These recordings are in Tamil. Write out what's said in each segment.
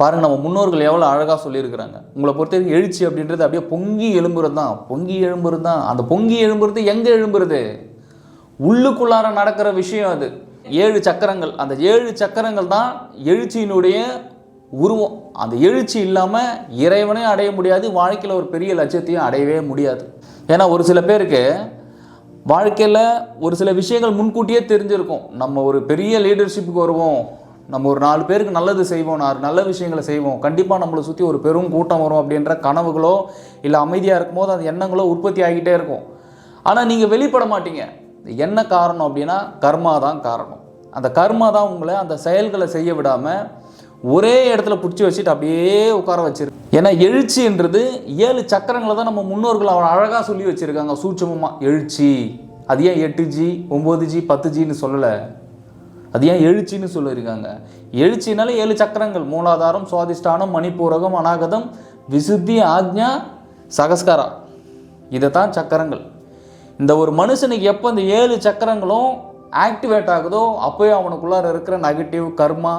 பாருங்க நம்ம முன்னோர்கள் எவ்வளோ அழகாக சொல்லியிருக்கிறாங்க. உங்களை பொறுத்த வரைக்கும் எழுச்சி அப்படின்றது அப்படியே பொங்கி எழும்புறது தான். பொங்கி எழும்புறது தான். அந்த பொங்கி எழும்புறது எங்கே எழும்புறது? உள்ளுக்குள்ளார நடக்கிற விஷயம் அது. ஏழு சக்கரங்கள். அந்த ஏழு சக்கரங்கள் தான் எழுச்சியினுடைய உருவம். அந்த எழுச்சி இல்லாமல் இறைவனே அடைய முடியாது வாழ்க்கையில் ஒரு பெரிய லட்சியத்தையும் அடையவே முடியாது. ஏன்னா ஒரு சில பேருக்கு வாழ்க்கையில் ஒரு சில விஷயங்கள் முன்கூட்டியே தெரிஞ்சிருக்கும். நம்ம ஒரு பெரிய லீடர்ஷிப்புக்கு வருவோம். நம்ம ஒரு நாலு பேருக்கு நல்லது செய்வோம் நாலு நல்ல விஷயங்களை செய்வோம். கண்டிப்பாக நம்மளை சுற்றி ஒரு பெரும் கூட்டம் வரும் அப்படின்ற கனவுகளோ இல்லை அமைதியாக இருக்கும்போது அந்த எண்ணங்களோ உற்பத்தி ஆகிட்டே இருக்கும். ஆனால் நீங்கள் வெளிப்பட மாட்டீங்க. என்ன காரணம் அப்படின்னா கர்மா தான் காரணம். அந்த கர்மா தான் உங்களை அந்த செயல்களை செய்ய விடாமல் ஒரே இடத்துல பிடிச்சி வச்சுட்டு அப்படியே உட்கார வச்சிருக்கு ஏன்னா எழுச்சின்றது ஏழு சக்கரங்களை தான் நம்ம முன்னோர்கள் அவன் அழகாக சொல்லி வச்சுருக்காங்க. சூட்சமமாக எழுச்சி. அது ஏன் எட்டு ஜி ஒம்பது ஜி பத்து ஜின்னு சொல்லலை. அது ஏன் எழுச்சின்னு சொல்லியிருக்காங்க? எழுச்சினால ஏழு சக்கரங்கள். மூலாதாரம் சுவாதிஷ்டானம் மணிப்பூரகம் அநாகதம் விசுத்தி ஆக்ஞா சகஸ்காரா. இதை தான் சக்கரங்கள். இந்த ஒரு மனுஷனுக்கு எப்போ இந்த ஏழு சக்கரங்களும் ஆக்டிவேட் ஆகுதோ அப்போயே அவனுக்குள்ளார இருக்கிற நெகட்டிவ் கர்மா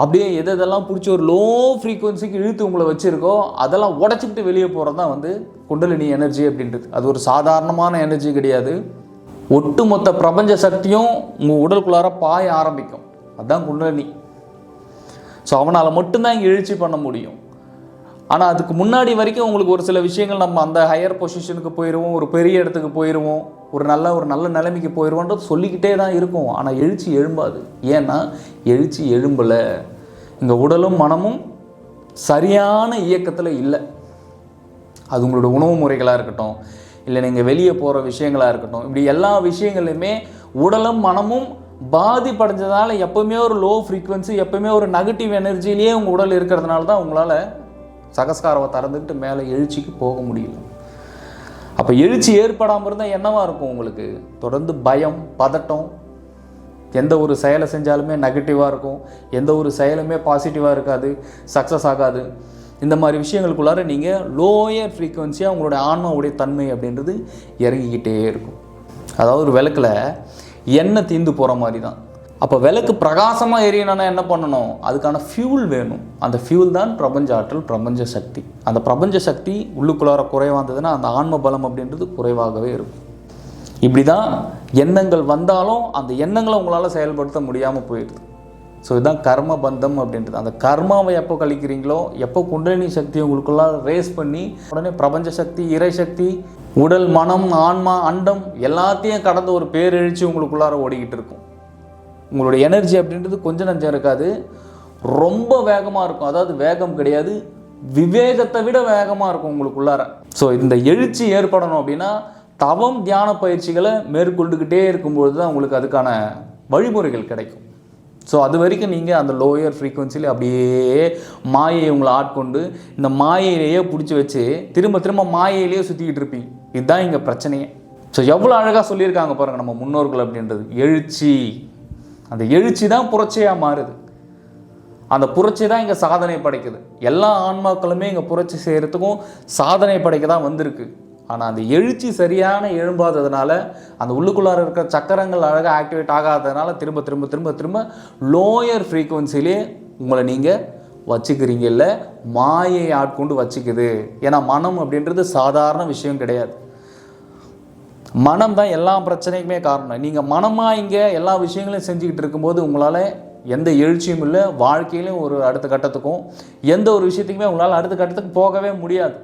அப்படியே எது எதெல்லாம் பிடிச்சி ஒரு லோ ஃப்ரீக்குவன்சிக்கு இழுத்து உங்களை வச்சுருக்கோ அதெல்லாம் உடச்சிக்கிட்டு வெளியே போகிறது தான் வந்து குண்டலினி எனர்ஜி அப்படின்றது. அது ஒரு சாதாரணமான எனர்ஜி கிடையாது. ஒட்டுமொத்த பிரபஞ்ச சக்தியும் உங்கள் உடலுக்குள்ளார பாய ஆரம்பிக்கும். அதுதான் குண்டலினி. ஸோ அவனால் மட்டும்தான் இங்கே எழுச்சி பண்ண முடியும். ஆனால் அதுக்கு முன்னாடி வரைக்கும் உங்களுக்கு ஒரு சில விஷயங்கள் நம்ம அந்த ஹையர் பொசிஷனுக்கு போயிடுவோம் ஒரு பெரிய இடத்துக்கு போயிடுவோம் ஒரு நல்ல ஒரு நல்ல நிலைமைக்கு போயிடுவோன்றது சொல்லிக்கிட்டே தான் இருக்கும். ஆனால் எழுச்சி எழும்பாது. ஏன்னா எழுச்சி எழும்பலை. இந்த உடலும் மனமும் சரியான இயக்கத்தில் இல்லை. அது உங்களோட உணவு முறைகளாக இருக்கட்டும் இல்லை நீங்கள் வெளியே போகிற விஷயங்களாக இருக்கட்டும் இப்படி எல்லா விஷயங்களையுமே உடலும் மனமும் பாதிப்படைஞ்சதால் எப்போவுமே ஒரு லோ ஃப்ரீக்குவென்சி எப்போவுமே ஒரு நெகட்டிவ் எனர்ஜிலேயே உங்கள் உடல் இருக்கிறதுனால தான் உங்களால் சகஸ்காரவை திறந்துக்கிட்டு மேலே எழுச்சிக்கு போக முடியல. அப்போ எழுச்சி ஏற்படாமல் இருந்தால் என்னவாக இருக்கும் உங்களுக்கு? தொடர்ந்து பயம் பதட்டம் எந்த ஒரு செயலை செஞ்சாலுமே நெகட்டிவாக இருக்கும் எந்த ஒரு செயலுமே பாசிட்டிவாக இருக்காது சக்ஸஸ் ஆகாது. இந்த மாதிரி விஷயங்களுக்குள்ளார நீங்கள் லோயர் ஃப்ரீக்குவென்சியாக உங்களுடைய ஆன்மாவுடைய தன்மை அப்படின்றது இறங்கிக்கிட்டே இருக்கும். அதாவது ஒரு விளக்கில் எண்ணெய் தீந்து போகிற மாதிரி தான் அப்போ விளக்கு பிரகாசமாக எரியணும்னா என்ன பண்ணணும்? அதுக்கான ஃபியூல் வேணும். அந்த ஃபியூல் தான் பிரபஞ்ச ஆற்றல் பிரபஞ்ச சக்தி. அந்த பிரபஞ்ச சக்தி உள்ளுக்குள்ளார குறைவாக இருந்ததுன்னா அந்த ஆன்ம பலம் அப்படின்றது குறைவாகவே இருக்கும். இப்படி தான் எண்ணங்கள் வந்தாலும் அந்த எண்ணங்களை உங்களால் செயல்படுத்த முடியாமல் போயிடுது. ஸோ இதுதான் கர்ம பந்தம் அப்படின்றது. அந்த கர்மாவை எப்போ கழிக்கிறீங்களோ எப்போ குண்டலினி சக்தி உங்களுக்குள்ளார ரேஸ் பண்ணி உடனே பிரபஞ்ச சக்தி இறை சக்தி உடல் மனம் ஆன்மா அண்டம் எல்லாத்தையும் கடந்த ஒரு பேரெழுச்சி உங்களுக்குள்ளார ஓடிக்கிட்டு இருக்கும். உங்களுடைய எனர்ஜி அப்படின்றது கொஞ்சம் நஞ்சம் இருக்காது. ரொம்ப வேகமாக இருக்கும். அதாவது வேகம் கிடையாது. விவேகத்தை விட வேகமாக இருக்கும் உங்களுக்குள்ளார. ஸோ இந்த எழுச்சி ஏற்படணும் அப்படின்னா தவம் தியான பயிற்சிகளை மேற்கொண்டுக்கிட்டே இருக்கும்பொழுது தான் உங்களுக்கு அதுக்கான வழிமுறைகள் கிடைக்கும். ஸோ அது வரைக்கும் நீங்கள் அந்த லோயர் ஃப்ரீக்குவன்சியில் அப்படியே மாயையை உங்களை ஆட்கொண்டு இந்த மாயையிலேயே பிடிச்சி வச்சு திரும்ப திரும்ப மாயையிலேயே சுற்றிக்கிட்டு இருப்பீங்க. இதுதான் இங்கே பிரச்சனையே. ஸோ எவ்வளோ அழகாக சொல்லியிருக்காங்க பாருங்கள் நம்ம முன்னோர்கள் அப்படின்றது. எழுச்சி. அந்த எழுச்சி தான் புரட்சியாக மாறுது. அந்த புரட்சி தான் இங்கே சாதனை படைக்குது. எல்லா ஆன்மாக்களுமே இங்கே புரட்சி செய்கிறதுக்கும் சாதனை படைக்க தான் வந்திருக்கு. ஆனால் அந்த எழுச்சி சரியான எழும்பாததுனால அந்த உள்ளுக்குள்ளார இருக்கிற சக்கரங்கள் அழகாக ஆக்டிவேட் ஆகாததுனால திரும்ப திரும்ப திரும்ப திரும்ப லோயர் ஃப்ரீக்குவென்சிலே உங்களை நீங்கள் வச்சுக்கிறீங்க இல்லை மாயை ஆட்கொண்டு வச்சுக்குது. ஏன்னா மனம் அப்படின்றது சாதாரண விஷயம் கிடையாது. மனம் தான் எல்லா பிரச்சனைக்குமே காரணம். நீங்கள் மனமாக இங்கே எல்லா விஷயங்களையும் செஞ்சுக்கிட்டு இருக்கும்போது உங்களால் எந்த எழுச்சியும் இல்லை வாழ்க்கையிலும் ஒரு அடுத்த கட்டத்துக்கும் எந்த ஒரு விஷயத்துக்குமே உங்களால் அடுத்த கட்டத்துக்கு போகவே முடியாது.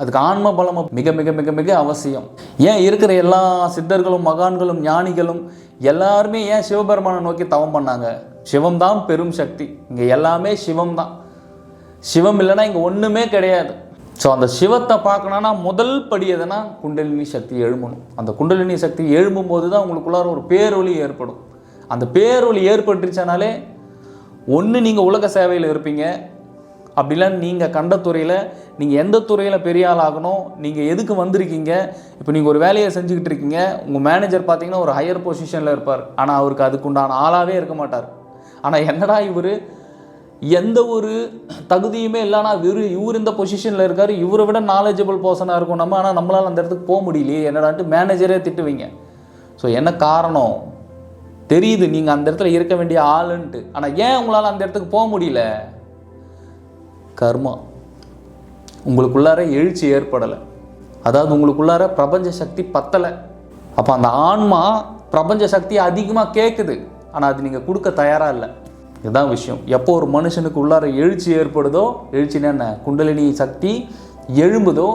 அதுக்கு ஆன்ம பலம் மிக மிக மிக மிக அவசியம். ஏன் இருக்கிற எல்லா சித்தர்களும் மகான்களும் ஞானிகளும் எல்லாருமே ஏன் சிவபெருமானை நோக்கி தவம் பண்ணாங்க? சிவம் தான் பெரும் சக்தி. இங்கே எல்லாமே சிவம் தான் சிவம் இல்லைன்னா இங்கே ஒன்றுமே கிடையாது. ஸோ அந்த சிவத்தை பார்க்கணுன்னா முதல் படி எதுனா குண்டலினி சக்தி எழும்பணும். அந்த குண்டலினி சக்தி எழும்பும் போது தான் உங்களுக்குள்ளார ஒரு பேரொலி ஏற்படும். அந்த பேரொலி ஏற்பட்டுருச்சனாலே ஒன்று நீங்கள் உலக சேவையில் இருப்பீங்க அப்படிலாம் நீங்கள் கண்ட துறையில் நீங்கள் எந்த துறையில் பெரிய ஆள் ஆகணும் நீங்கள் எதுக்கு வந்திருக்கீங்க? இப்போ நீங்கள் ஒரு வேலையை செஞ்சுக்கிட்டு இருக்கீங்க உங்கள் மேனேஜர் பார்த்தீங்கன்னா ஒரு ஹையர் பொசிஷனில் இருப்பார். ஆனால் அவருக்கு அதுக்குண்டான ஆளாகவே இருக்க மாட்டார். ஆனால் என்னடா இவர்? எந்த ஒரு தகுதியுமே இல்லைனா இவர் இவர் இந்த பொசிஷனில் இருக்கார் இவரை விட நாலேஜபிள் பர்சனாக இருக்கும் நம்ம. ஆனால் நம்மளால் அந்த இடத்துக்கு போக முடியலையே என்னடான்ட்டு மேனேஜரே திட்டுவீங்க. ஸோ என்ன காரணம்? தெரியுது நீங்கள் அந்த இடத்துல இருக்க வேண்டிய ஆளுன்ட்டு. ஆனால் ஏன் உங்களால் அந்த இடத்துக்கு போக முடியல? கர்மா. உங்களுக்குள்ளார எழுச்சி ஏற்படலை. அதாவது உங்களுக்குள்ளார பிரபஞ்ச சக்தி பத்தலை. அப்போ அந்த ஆன்மா பிரபஞ்ச சக்தி அதிகமாக கேட்குது ஆனால் அது நீங்கள் கொடுக்க தயாராக இல்லை. இதுதான் விஷயம். எப்போ ஒரு மனுஷனுக்கு உள்ளார எழுச்சி ஏற்படுதோ எழுச்சின்னா என்ன? குண்டலினி சக்தி எழும்புதோ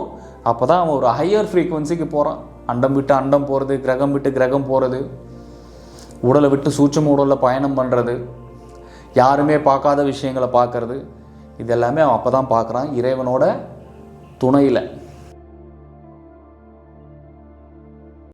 அப்போ தான் அவன் ஒரு ஹையர் ஃப்ரீக்குவன்சிக்கு போகிறான் அண்டம் விட்டு அண்டம் போகிறது கிரகம் விட்டு கிரகம் போகிறது உடலை விட்டு சூட்சம் உடலில் பயணம் பண்ணுறது யாருமே பார்க்காத விஷயங்களை பார்க்கறது இது எல்லாமே அவன் அப்போ தான் பார்க்குறான். இறைவனோட துணையில்.